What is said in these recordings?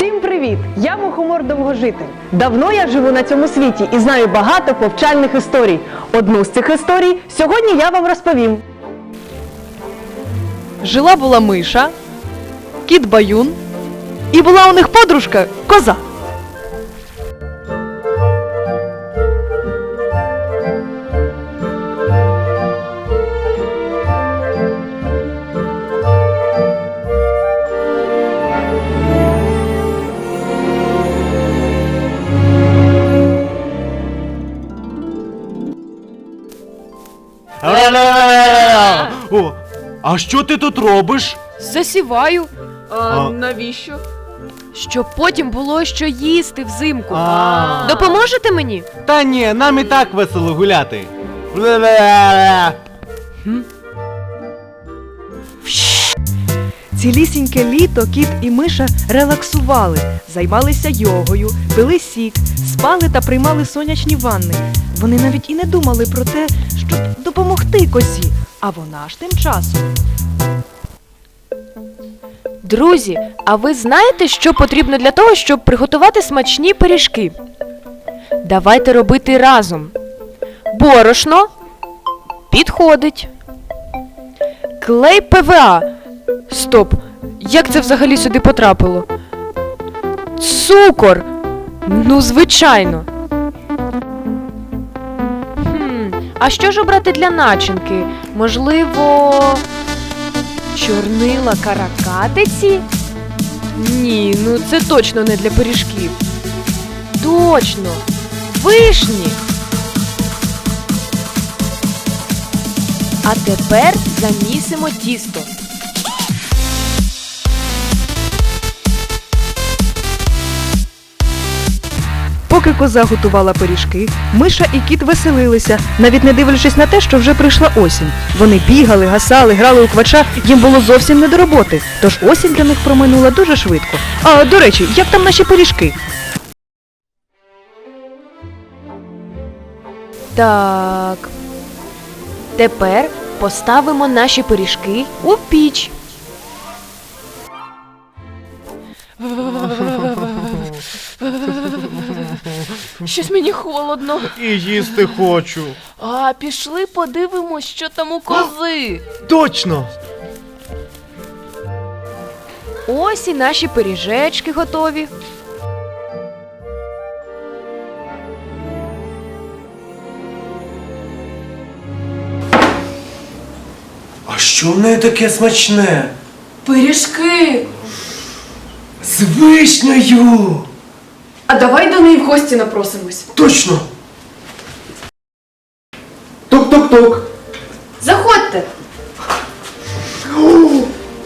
Всім привіт! Я мухомор довгожитель. Давно я живу на цьому світі і знаю багато повчальних історій. Одну з цих історій сьогодні я вам розповім. Жила була миша, кіт баюн, і була у них подружка коза. О, а що ти тут робиш? Засіваю, А. навіщо? Щоб потім було що їсти взимку. А. Допоможете мені? Та ні, нам і так весело гуляти. Цілісіньке літо кіт і миша релаксували, займалися йогою, пили сік, спали та приймали сонячні ванни. Вони навіть і не думали про те, щоб допомогти козі, а вона ж тим часом. Друзі, а ви знаєте, що потрібно для того, щоб приготувати смачні пиріжки? Давайте робити разом. Борошно підходить. Клей ПВА. Стоп. Як це взагалі сюди потрапило? Цукор. Ну, звичайно. Хм, а що ж обрати для начинки? Можливо. Чорнила каракатиці? Ні, ну це точно не для пиріжків. Точно. Вишні. А тепер замісимо тісто. Поки коза готувала пиріжки, миша і кіт веселилися, навіть не дивлячись на те, що вже прийшла осінь. Вони бігали, гасали, грали у квача, їм було зовсім не до роботи. Тож осінь для них проминула дуже швидко. А до речі, як там наші пиріжки? Так. Тепер поставимо наші пиріжки у піч. Щось мені холодно. І їсти хочу. А пішли подивимось, що там у кози. Точно! Ось і наші пиріжечки готові. А що в неї таке смачне? Пиріжки! З вишнею! А давай до неї в гості напросимось. Точно! Ток-ток-ток! Заходьте!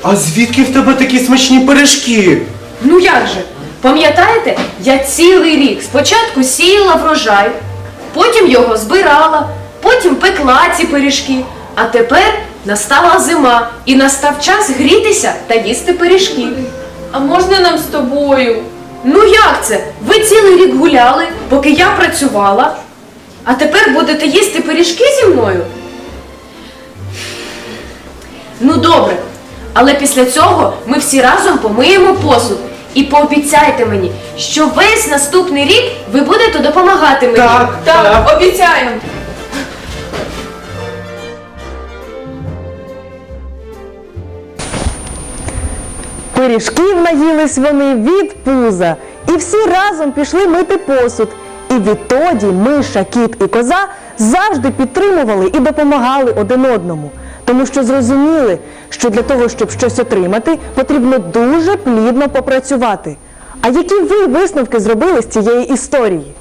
А звідки в тебе такі смачні пиріжки? Ну як же? Пам'ятаєте, я цілий рік спочатку сіяла врожай, потім його збирала, потім пекла ці пиріжки, а тепер настала зима і настав час грітися та їсти пиріжки. А можна нам з тобою? Ну як це? Ви цілий рік гуляли, поки я працювала, а тепер будете їсти пиріжки зі мною? Ну добре, але після цього ми всі разом помиємо посуд. І пообіцяйте мені, що весь наступний рік ви будете допомагати мені. Так, так. обіцяємо. Пиріжків наїлись вони від пуза. І всі разом пішли мити посуд. І відтоді миша, кіт і коза завжди підтримували і допомагали один одному. Тому що зрозуміли, що для того, щоб щось отримати, потрібно дуже плідно попрацювати. А які ви висновки зробили з цієї історії?